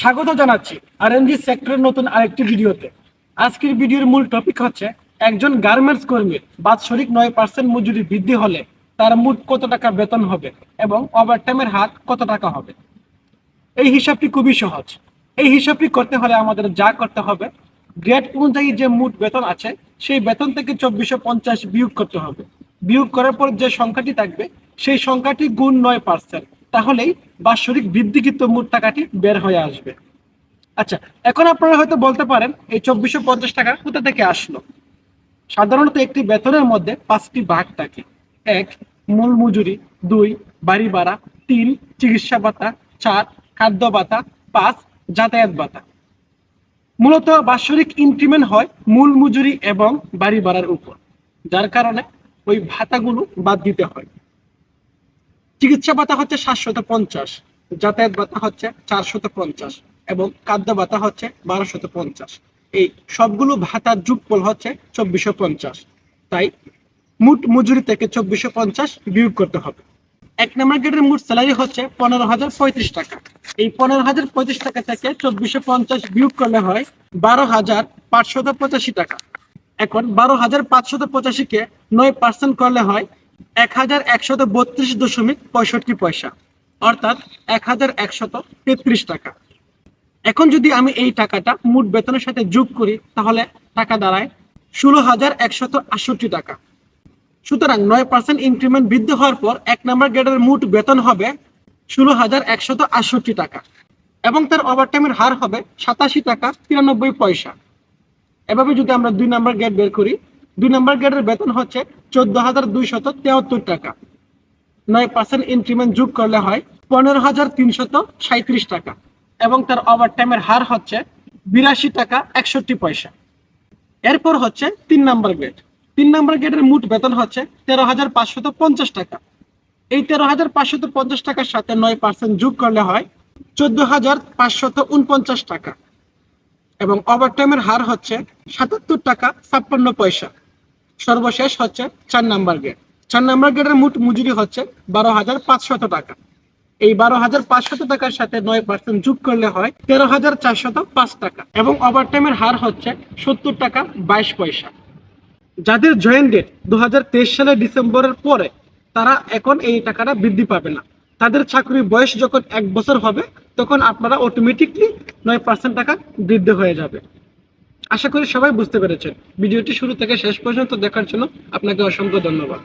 স্বাগত জানাচ্ছি আরএনজি সেক্টরের নতুন আরেকটি ভিডিওতে। আজকের ভিডিওর মূল টপিক হচ্ছে, একজন গার্মেন্টস কর্মীর বাৎসরিক নয় পার্সেন্ট মজুরি বৃদ্ধি হলে তার মোট কত টাকা বেতন হবে এবং ওভারটাইমের হার কত টাকা হবে? এই হিসাবটি খুবই সহজ। এই হিসাবটি করতে হলে আমাদের যা করতে হবে গ্রেড অনুযায়ী যে মোট বেতন আছে, সেই বেতন থেকে চব্বিশশো পঞ্চাশ বিয়োগ করতে হবে। বিয়োগ করার পর যে সংখ্যাটি থাকবে, সেই সংখ্যাটি গুণ নয় পার্সেন্ট তাহলেই বাৎসরিক বৃদ্ধিকৃত মোট টাকাটি বের হয়ে আসবে। আচ্ছা এখন আপনারা হয়তো বলতে পারেন, এই চব্বিশশো পঞ্চাশ টাকা কোথা থেকে আসলো? সাধারণত একটি বেতনের মধ্যে পাঁচটি ভাগ থাকে। এক, মূল মজুরি। দুই, বাড়ি ভাড়া। তিন, চিকিৎসা ভাতা। চার, খাদ্য ভাতা। পাঁচ, যাতায়াত ভাতা। মূলত বাৎসরিক ইনক্রিমেন্ট হয় মূল মজুরি এবং বাড়ি ভাড়ার উপর, যার কারণে ওই ভাতাগুলো বাদ দিতে হয়। চিকিৎসা ভাতা হচ্ছে সাতশত পঞ্চাশ যাতায়াত ভাতা হচ্ছে চারশত পঞ্চাশ এবং খাদ্য ভাতা হচ্ছে বারোশত পঞ্চাশ এই সবগুলো ভাতার যুগফল হচ্ছে চব্বিশশো পঞ্চাশ তাই মোট মজুরি থেকে চব্বিশশো পঞ্চাশ বিয়োগ করতে হবে। এক নম্বর গ্রেডের মোট স্যালারি হচ্ছে পনেরো হাজার পঁয়ত্রিশ টাকা। এই পনেরো হাজার পঁয়ত্রিশ টাকা থেকে চব্বিশশো পঞ্চাশ বিয়োগ করলে হয় বারো হাজার পাঁচশত পঁচাশি টাকা। এখন বারো হাজার পাঁচশত পঁচাশিকে নয় পার্সেন্ট করলে হয় এক হাজার একশত বত্রিশ দশমিক পঁয়ষট্টি পয়সা, অর্থাৎ এক হাজার একশত তেত্রিশ টাকা। এখন যদি আমি এই টাকাটা মোট বেতনের সাথে যোগ করি, তাহলে টাকা দাঁড়ায় ষোলো হাজার একশত আটষট্টি টাকা। সুতরাং নয় পার্সেন্ট ইনক্রিমেন্ট বৃদ্ধি হওয়ার পর এক নম্বর গ্রেডের মোট বেতন হবে ষোলো হাজার একশত আটষট্টি টাকা এবং তার ওভারটাইমের হার হবে সাতাশি টাকা তিরানব্বই পয়সা। এভাবে যদি আমরা দুই নাম্বার গ্রেড বের করি দুই নম্বর গ্রেডের বেতন হচ্ছে চোদ্দ হাজার দুইশত তেহাত্তর টাকা। নয় পার্সেন্ট ইনক্রিমেন্ট যোগ করলে হয় পনেরো হাজার তিনশত সাঁত্রিশ টাকা এবং তার ওভার টাইমের হার হচ্ছে বিরাশি টাকা, একষট্টি পয়সা। এরপর হচ্ছে তিন নাম্বার গ্রেড তিন নাম্বার গ্রেডের মোট বেতন হচ্ছে তেরো হাজার পাঁচশত পঞ্চাশ টাকা। এই তেরো হাজার পাঁচশত পঞ্চাশ টাকার সাথে নয় পার্সেন্ট যোগ করলে হয় চোদ্দ হাজার পাঁচশত উনপঞ্চাশ টাকা এবং ওভারটাইমের হার হচ্ছে সাতাত্তর টাকা ছাপ্পান্ন পয়সা। সর্বশেষ হচ্ছে চার নাম্বার গেট চার নাম্বার গেটের মোট মজুরি হচ্ছে বারো হাজার পাঁচশত টাকা। এই বারো হাজার পাঁচশত টাকার সাথে নয় পার্সেন্ট যোগ করলে হয় তেরো হাজার চারশত পাঁচ টাকা এবং ওভারটাইমের হার হচ্ছে সত্তর টাকা বাইশ পয়সা। যাদের জয়েন ডেট দু হাজার তেইশ সালের ডিসেম্বরের পরে, তারা এখন এই টাকাটা বৃদ্ধি পাবে না। তাদের চাকরির বয়স যখন এক বছর হবে, তখন আপনারা অটোমেটিকলি নয় পার্সেন্ট টাকা বৃদ্ধি হয়ে যাবে। আশা করি সবাই বুঝতে পেরেছেন। ভিডিওটি শুরু থেকে শেষ পর্যন্ত দেখার জন্য আপনাকে অসংখ্য ধন্যবাদ।